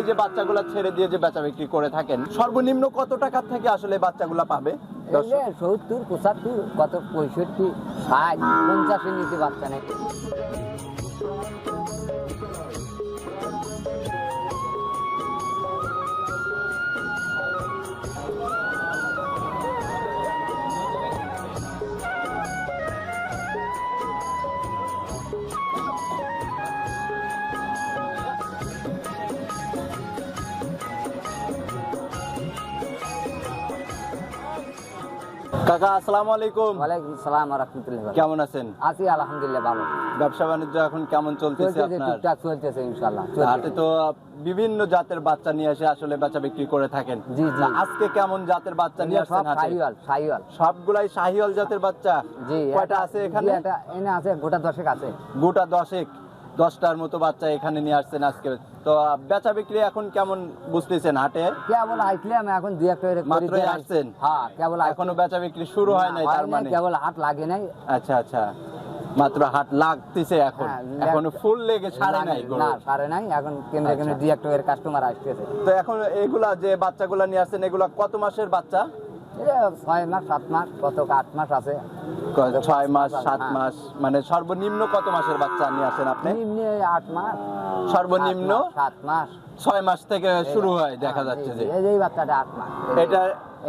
এই যে বাচ্চাগুলা ছেড়ে দিয়ে যে বেচা বিক্রি করে থাকেন, সর্বনিম্ন কত টাকার থেকে আসলে বাচ্চাগুলা পাবে? সত্তর, পঁচাত্তর, কত পঁয়ষট্টি, ষাট, পঞ্চাশের নিচে বাচ্চা নেই। কাকা আসসালামু আলাইকুম। ওয়ালাইকুম সালাম রহমতুল্লাহ কেমন আছেন? আছি আলহামদুলিল্লাহ ভালো। ব্যবসা বাণিজ্য এখন কেমন চলতেছে আপনার? টুকটাক চলতেছে ইনশাল্লাহ হাটে তো বিভিন্ন জাতের বাচ্চা নিয়ে এসে আসলে বেচা বিক্রি করে থাকেন। জি, জি। আজকে কেমন জাতের বাচ্চা নিয়ে আসছেন হাটে? সবগুলাই শাহিওয়াল জাতের বাচ্চা? জি কয়টা আছে এখানে? এটা এনে আছে গোটা দশেক আছে। গোটা দশেক। দশটার মতো বাচ্চা এখানে নিয়ে আসছেন আজকে। তো বেচা বিক্রি এখন কেমন বুঝতেছেন হাটে? কেবল আইছিলাম এখন দুই একটা দিয়ে আসছেন? হ্যাঁ কেবল এখনও বেচা বিক্রি শুরু হয় নাই তার মানে? কেবল হাট লাগে নাই। আচ্ছা আচ্ছা। মাত্র হাট লাগতেছে এখন। হ্যাঁ, এখনও ফুল লেগে সারে নাই না সারে নাই। এখন কেন্দ্রে কেন্দ্রে আচ্ছা। দুই একটা কাস্টমার আসতেছে। তো এখন এগুলা যে বাচ্চাগুলা নিয়ে আসছেন এগুলা কত মাসের বাচ্চা? ছয় মাস সাত মাস কত আট মাস আছে। ছয় মাস সাত। মাস মানে সর্বনিম্ন কত মাসের বাচ্চা নিয়ে আসেন আপনি? নিম্নে আট মাস সর্বনিম্ন সাত মাস, ছয় মাস থেকে শুরু হয় দেখা যাচ্ছে যে এই বাচ্চাটা আট মাস। এটা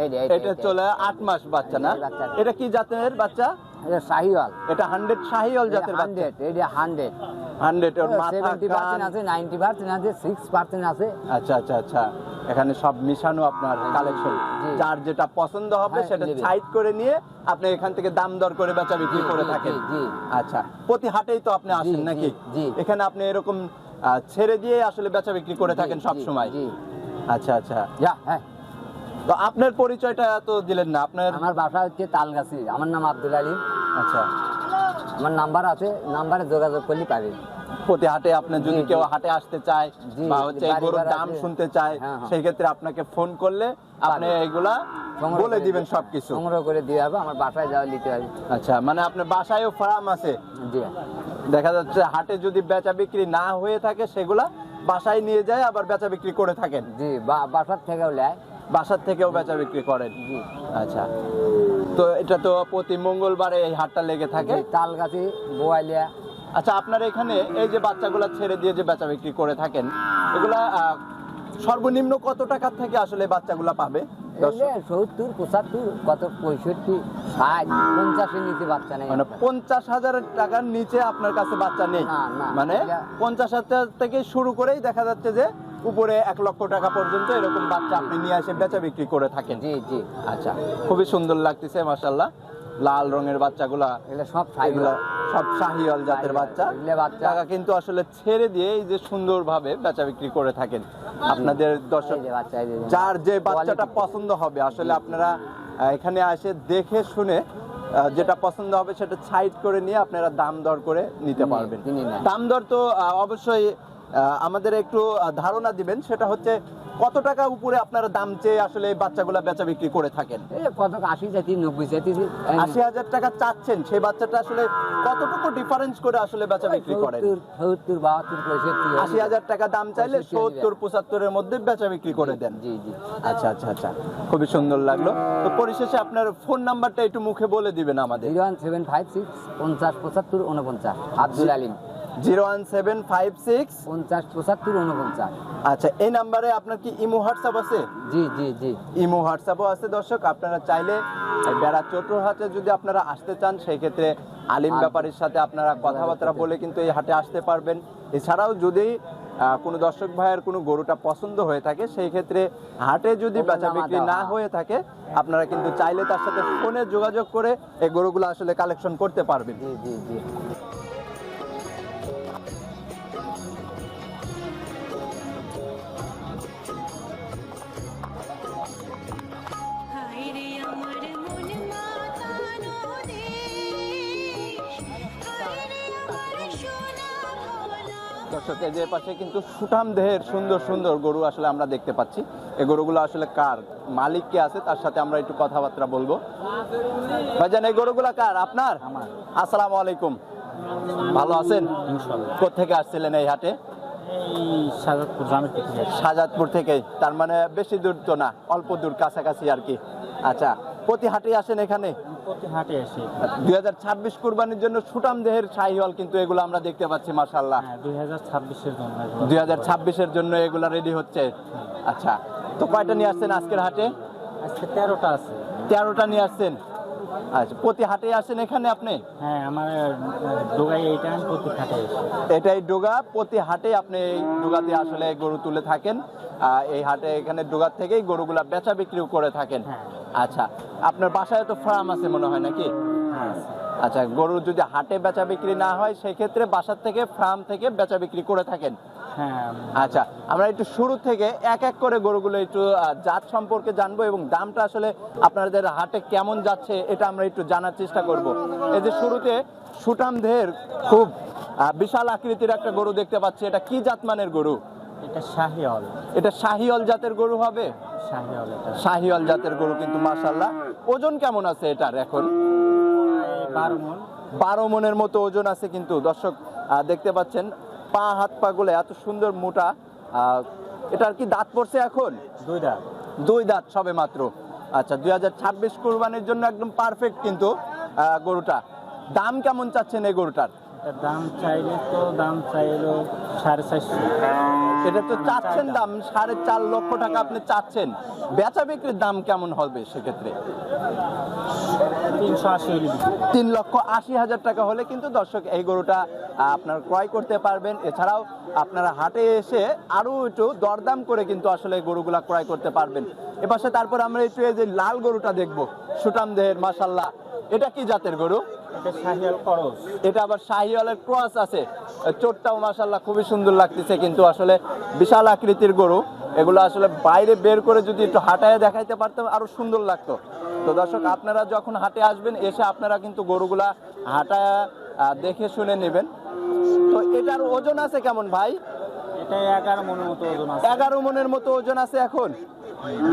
এই যে, এই যে, এটা চলে আট মাস বাচ্চা না। এটা কি জাতের বাচ্চা? এটা শাহিওয়াল। এটা হান্ড্রেড শাহিওল জাতের বাচ্চা। এটা হান্ড্রেড। হান্ড্রেড ওর মাথা আছে নাইনটি পার্সেন্ট আছে সিক্স পার্সেন্ট আছে। আচ্ছা আচ্ছা আচ্ছা। এখানে সব মিশানো আপনার কালেকশন যার যেটা পছন্দ হবে হ্যাঁ, সেটা সাইড করে নিয়ে আপনি এখান থেকে দাম দর করে বেচা বিক্রি করে থাকেন। আচ্ছা প্রতি হাটেই তো আপনি আসেন নাকি? জি। এখানে আপনি এরকম ছেড়ে দিয়ে আসলে বেচা বিক্রি করে থাকেন সব জি, সময় আচ্ছা আচ্ছা। যা হ্যাঁ। তো আপনার পরিচয়টা তো দিলেন না আপনার আমার বাসা হচ্ছে তালগাছি আমার নাম আব্দুল আলী। আচ্ছা। আমার নাম্বার আছে নাম্বারে যোগাযোগ করলে পাবে। প্রতি হাটে আপনি যদি। কেউ হাটে আসতে চায় বা হচ্ছে এই গরুর দাম শুনতে চায় হ্যাঁ, হ্যাঁ। সেই ক্ষেত্রে আপনাকে ফোন করলে আপনি। এগুলা বলে দিবেন সবকিছু। সংগ্রহ করে দিয়ে হবে আমার বাসায় যাওয়া নিতে হবে। আচ্ছা মানে আপনার বাসায়ও ফার্ম আছে। জি। দেখা যাচ্ছে হাটে যদি বেচা বিক্রি না হয়ে থাকে সেগুলা বাসায় নিয়ে যায় আবার বেচা বিক্রি করে থাকেন। জি বা- বাসার থেকেও নেয়। বাসার থেকেও বেচা বিক্রি করেন। জি। আচ্ছা। তো এটা তো প্রতি মঙ্গলবারে এই হাটটা লেগে থাকে। তালগাছি বোয়ালিয়া। আচ্ছা আপনার এখানে এই যে বাচ্চাগুলা ছেড়ে দিয়ে যে বেচা বিক্রি করে থাকেন এগুলা সর্বনিম্ন কত টাকা থেকে আসলে বাচ্চাগুলা পাবে? সত্তর পঁচাত্তর কত পঁয়ষট্টি ষাট পঞ্চাশের নিচে বাচ্চা নেই। মানে পঞ্চাশ হাজার টাকার নিচে আপনার কাছে বাচ্চা নেই। মানে পঞ্চাশ হাজার থেকে শুরু করেই দেখা যাচ্ছে যে উপরে এক লক্ষ টাকা পর্যন্ত এরকম বাচ্চা আপনি নিয়ে এসে বেচা বিক্রি করে থাকেন। জি জি আচ্ছা। খুবই সুন্দর লাগতেছে মাশাল্লাহ লাল রঙের বাচ্চাগুলা এগুলো সব এগুলা সাইগুলো সব শাহিওয়াল জাতের বাচ্চা। টাকা কিন্তু আসলে ছেড়ে দিয়ে এই যে সুন্দরভাবে বেচা বিক্রি করে থাকেন। আপনাদের দর্শক যার যে বাচ্চাটা পছন্দ হবে আসলে আপনারা এখানে আসে দেখে শুনে যেটা পছন্দ হবে সেটা সাইড করে নিয়ে আপনারা দাম দর করে নিতে পারবেন। দাম দর তো অবশ্যই আমাদের একটু ধারণা দিবেন সেটা হচ্ছে কত টাকা উপরে আপনারা দাম চেয়ে আসলে বাচ্চাগুলা বেচা বিক্রি করে থাকেন? কত আশি জাতি নব্বই জাতি আশি হাজার টাকা চাচ্ছেন সেই বাচ্চাটা আসলে কতটুকু ডিফারেন্স করে আসলে বেচা বিক্রি করেন? সত্তর বাহাত্তর আশি হাজার টাকা দাম চাইলে সত্তর পঁচাত্তরের মধ্যে বেচা বিক্রি করে দেন। জি জি। আচ্ছা আচ্ছা আচ্ছা। খুবই সুন্দর লাগল। তো পরিশেষে আপনার ফোন নাম্বারটা একটু মুখে বলে দিবেন আমাদের। Zero one seven five six পঞ্চাশ পঁচাত্তর উনপঞ্চাশ Abdul Alim. Zero one seven five six. পঞ্চাশ পঁচাত্তর উনপঞ্চাশ আচ্ছা এই নাম্বারে আপনার কি ইমো হোয়াটসঅ্যাপ আছে? জি জি জি। ইমো হোয়াটসঅ্যাপও আছে দর্শক আপনারা চাইলে বেড়া চতুর্হাটে যদি আপনারা আসতে চান সেই ক্ষেত্রে আলিম ব্যাপারীর সাথে আপনারা কথাবার্তা বলে কিন্তু এই হাটে আসতে পারবেন। এছাড়াও যদি কোনো দর্শক ভাইয়ের কোনো গরুটা পছন্দ হয়ে থাকে সেই ক্ষেত্রে হাটে যদি বেচা বিক্রি না হয়ে থাকে আপনারা কিন্তু চাইলে তার সাথে ফোনে যোগাযোগ করে এই গরুগুলো আসলে কালেকশন করতে পারবেন। জি জি জি। দর্শক এই যে পাশে কিন্তু সুঠাম দেহের সুন্দর সুন্দর গরু আসলে আমরা দেখতে পাচ্ছি। এই গরুগুলো আসলে কার মালিক কে আছে তার সাথে আমরা একটু কথাবার্তা বলব। ভাইজান এই গরুগুলা কার? আপনার? আমার। আসসালামু আলাইকুম। ভালো আছেন? কোথেকে আসছিলেন এই হাটে? সাজাদপুর সাজাদপুর থেকে তার মানে বেশি দূর তো না অল্প দূর কাছাকাছি আর কি। আচ্ছা প্রতি হাটে আসেন এখানে? প্রতি হাটে এসে দুই হাজার ছাব্বিশ কুরবানির জন্য সুটাম দেহের শাহিওয়াল কিন্তু এগুলো আমরা দেখতে পাচ্ছি মাসাল্লাহ হ্যাঁ দুই হাজার ছাব্বিশের জন্য এগুলো। দুই হাজার ছাব্বিশের জন্য এগুলা রেডি হচ্ছে। আচ্ছা তো কয়টা নিয়ে আসছেন আজকের হাটে? আজকে তেরোটা আছে। তেরোটা নিয়ে আসছেন। আচ্ছা প্রতি হাটে আসেন এখানে আপনি? হ্যাঁ আমার ডোগাই এইটা প্রতি হাটে এটাই ডোগা প্রতি হাটে আপনি এই ডোগাতে আসলে গরু তুলে থাকেন। এই হাটে এখানে ডোগার থেকেই গরুগুলা বেচা বিক্রিও করে থাকেন। হ্যাঁ। আচ্ছা আপনার বাসায় তো ফার্ম আছে মনে হয় নাকি? হ্যাঁ আচ্ছা গরু যদি হাটে বেচা বিক্রি না হয় সেই ক্ষেত্রে বাসার থেকে ফার্ম থেকে বেচা বিক্রি করে থাকেন। হ্যাঁ। আচ্ছা আমরা একটু শুরু থেকে এক এক করে গরুগুলো একটু জাত সম্পর্কে জানব এবং দামটা আসলে আপনাদের হাটে কেমন যাচ্ছে এটা আমরা একটু জানার চেষ্টা করব। এই যে শুরুতে সুটাম দেহের খুব বিশাল আকৃতির একটা গরু দেখতে পাচ্ছি। এটা কি জাত মানের গরু? এটা শাহিওল এটা শাহিওল জাতের গরু হবে? শাহিওল এটা। শাহিওল জাতের গরু কিন্তু ওজন কেমন আছে এটার এখন? বারো মন। বারো মনের মতো ওজন আছে কিন্তু দর্শক দেখতে পাচ্ছেন পা হাত পা গুলো এত সুন্দর মোটা এটার কি দাঁত পড়ছে এখন? দুই দাঁত। দুই দাঁত সবে মাত্র। আচ্ছা দুই হাজার ছাব্বিশ কুরবানির জন্য একদম পারফেক্ট কিন্তু আহ, গরুটা। দাম কেমন চাচ্ছেন এই গরুটার? দাম চাইলে তো দাম চাইলো সাড়ে চারশো। এটা তো চাচ্ছেন দাম সাড়ে চার লক্ষ টাকা আপনি চাচ্ছেন। বেচা বিক্রির দাম কেমন হবে সেক্ষেত্রে? তিনশো আশি। তিন লক্ষ আশি হাজার টাকা হলে কিন্তু দর্শক এই গরুটা আপনার ক্রয় করতে পারবেন। এছাড়াও আপনারা হাটে এসে আরও একটু দরদাম করে কিন্তু আসলে গরুগুলা ক্রয় করতে পারবেন। এপাশে তারপর আমরা একটু এই যে লাল গরুটা দেখব সুটাম দেহের মাসাল্লাহ এটা কি জাতের গরু? এটা আবার শাহিওয়ালের ক্রস আছে। চোটটাও মাসাল্লাহ খুবই সুন্দর লাগতেছে কিন্তু আসলে বিশাল আকৃতির গরু। এগুলো আসলে বাইরে বের করে যদি একটু হাঁটায় দেখাইতে পারতাম আরও সুন্দর লাগতো। তো দর্শক আপনারা যখন হাটে আসবেন এসে আপনারা কিন্তু গরুগুলা হাঁটায় দেখে শুনে নেবেন। তো এটার ওজন আছে কেমন ভাই? এটা এগারো মনের মতো ওজন আছে। এগারো মনের মতো ওজন আছে এখন?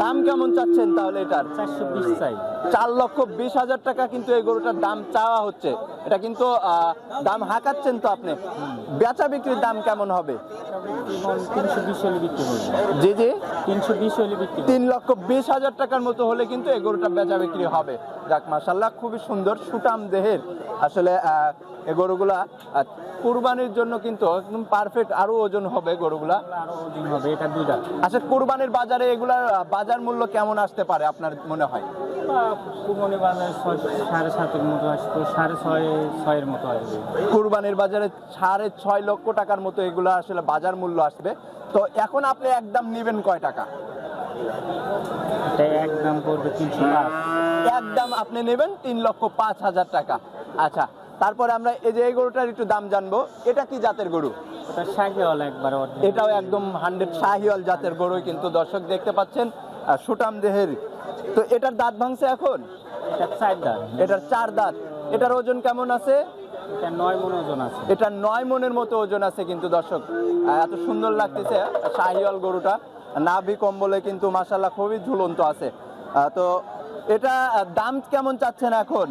দাম কেমন চাচ্ছেন তাহলে এটার? চারশো বিশ চাই। চার লক্ষ বিশ হাজার টাকা কিন্তু এই গরুটার দাম চাওয়া হচ্ছে। এটা কিন্তু আহ, দাম হাঁকাচ্ছেন তো আপনি। বেচা বিক্রির দাম কেমন হবে? জি জি। তিনশো বিশ হলে বিক্রি তিন লক্ষ বিশ হাজার টাকার মতো হলে কিন্তু এই গরুটা বেচা বিক্রি হবে। যাক মাসাল্লাহ খুবই সুন্দর সুটাম দেহের। আসলে এই গরুগুলা কুরবানির জন্য কিন্তু একদম পারফেক্ট আরও ওজন হবে গরুগুলা। ওজন হবে এটা দুই দাঁত আচ্ছা কুরবানির বাজারে এগুলার বাজার মূল্য কেমন আসতে পারে আপনার মনে হয়? কুরবানির বাজারে সাড়ে ছয় লক্ষ টাকার মতো এগুলো আসলে বাজার মূল্য আসবে। তো এখন আপনি একদম নেবেন কয় টাকা? একদম পড়বে তিনশো একদম আপনি নেবেন তিন লক্ষ পাঁচ হাজার টাকা। আচ্ছা তারপরে আমরা এই যে এই গরুটার একটু দাম জানব। এটা কি জাতের গরু? এটাও একদম হান্ড্রেড শাহিওয়াল জাতের গরুই কিন্তু দর্শক দেখতে পাচ্ছেন সুটাম দেহের। তো এটার দাঁত ভাঙছে এখন? এটার চার দাঁত। এটার ওজন কেমন আছে? এটা নয় মন মনের মতো ওজন আছে কিন্তু দর্শক। এত সুন্দর লাগতেছে শাহিওয়াল গরুটা। নাভি কম্বলে কিন্তু মাসাল্লাহ খুবই ঝুলন্ত আছে। তো এটা দাম কেমন চাচ্ছেন এখন?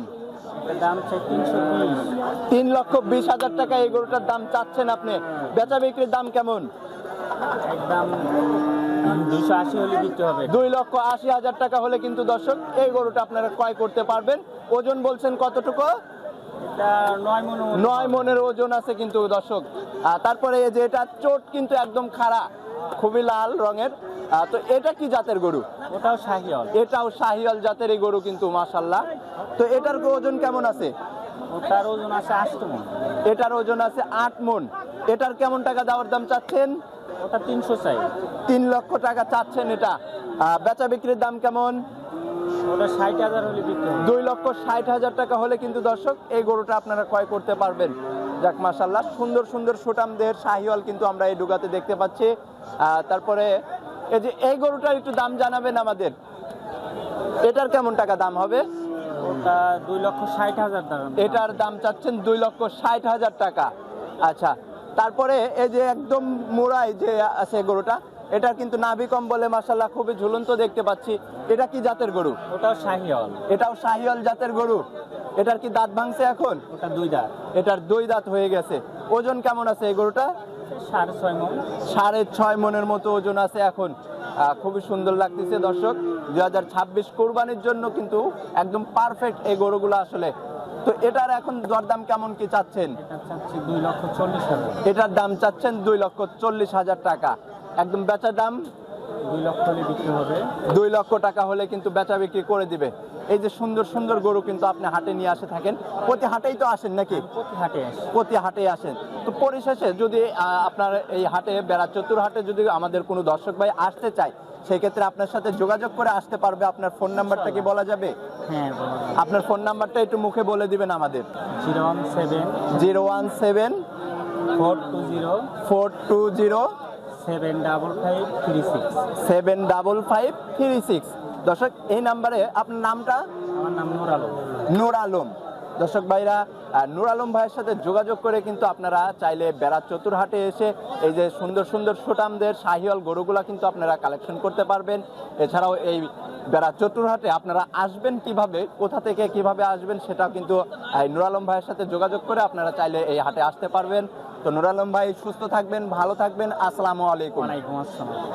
তিন লক্ষ বিশ হাজার টাকা এই গরুটার দাম চাচ্ছেন আপনি। বেচা বিক্রির দাম কেমন? দুই লক্ষ আশি হাজার টাকা হলে কিন্তু দর্শক এই গরুটা আপনারা ক্রয় করতে পারবেন। ওজন বলছেন কতটুকু? নয় মন। মনের ওজন আছে কিন্তু দর্শক। তারপরে এই যে এটা চোট কিন্তু একদম খাড়া খুবই লাল রঙের। তো এটা কি জাতের গরু? ওটাও শাহিওয়াল। এটাও শাহিয়াল জাতের এই গরু কিন্তু মাসাল্লাহ তো এটার ওজন কেমন আছে? ওটার ওজন আছে আষ্ট মন। এটার ওজন আছে আট মন। এটার কেমন টাকা দেওয়ার দাম চাচ্ছেন? ওটা তিনশো চাই। তিন লক্ষ টাকা চাচ্ছেন এটা। বেচা বিক্রির দাম কেমন? ওটা ষাট হাজার হলে বিক্রি দুই লক্ষ ষাট হাজার টাকা হলে কিন্তু দর্শক এই গরুটা আপনারা ক্রয় করতে পারবেন। যাক মাসাল্লাহ সুন্দর সুন্দর সুটাম দেহের শাহিওয়াল কিন্তু আমরা এই ডুগাতে দেখতে পাচ্ছি। তারপরে এই যে এই গরুটার একটু দাম জানাবেন আমাদের। এটার কেমন টাকা দাম হবে? দুই লক্ষ ষাট হাজার দাম এটার দাম চাচ্ছেন দুই লক্ষ ষাট হাজার টাকা। আচ্ছা তারপরে এই যে একদম মোড়াই যে আছে গরুটা এটা কিন্তু নাভি কম বলে মাসাল্লাহ খুবই ঝুলন্ত দেখতে পাচ্ছি। এটা কি জাতের গরু? ওটাও শাহিওয়াল। এটাও শাহিওয়াল জাতের গরু। এটার কি দাঁত ভাঙছে এখন? ওটা দুই দাঁত। এটার দুই দাঁত হয়ে গেছে। ওজন কেমন আছে এই গরুটা সাড়ে ছয় মন। সাড়ে ছয় মনের মতো ওজন আছে এখন। খুবই সুন্দর লাগতেছে দর্শক। দুই হাজার ছাব্বিশ কোরবানির জন্য কিন্তু একদম পারফেক্ট এই গরুগুলো আসলে। তো এটার এখন দরদাম কেমন কি চাচ্ছেন? এটার দাম চাচ্ছেন দুই লক্ষ চল্লিশ হাজার টাকা। একদম বেচার দাম দুই লক্ষ হলে বিক্রি হবে। দুই লক্ষ টাকা হলে কিন্তু বেচা বিক্রি করে দিবে। এই যে সুন্দর সুন্দর গরু কিন্তু আপনি হাটে নিয়ে আসে থাকেন। প্রতি হাটেই তো আসেন নাকি? প্রতি হাটে প্রতি হাটে আসেন। তো পরিশেষে যদি আপনার এই হাটে বেড়া চতুর হাটে যদি আমাদের কোনো দর্শক ভাই আসতে চায় সেক্ষেত্রে আপনার সাথে যোগাযোগ করে আসতে পারবে। আপনার ফোন নাম্বারটা কি বলা যাবে? হ্যাঁ আপনার ফোন নাম্বারটা একটু মুখে বলে দিবেন আমাদের। Zero one seven zero one seven four two zero four two zero seven double five three six. Seven double five three six. দর্শক এই নাম্বারে আপনার নামটা? আমার নাম নুর আলম। নূর আলম। দর্শক ভাইরা নূর আলম ভাইয়ের সাথে যোগাযোগ করে কিন্তু আপনারা চাইলে বেড়া চতুরহাটে এসে এই যে সুন্দর সুন্দর সুটামদের শাহিওয়াল গরুগুলা কিন্তু আপনারা কালেকশন করতে পারবেন। এছাড়াও এই বেড়া চতুরহাটে আপনারা আসবেন কীভাবে, কোথা থেকে কীভাবে আসবেন সেটাও কিন্তু নূর আলম ভাইয়ের সাথে যোগাযোগ করে আপনারা চাইলে এই হাটে আসতে পারবেন। তো নূর আলম ভাই, সুস্থ থাকবেন, ভালো থাকবেন। আসসালামু আলাইকুম। আসসালাম।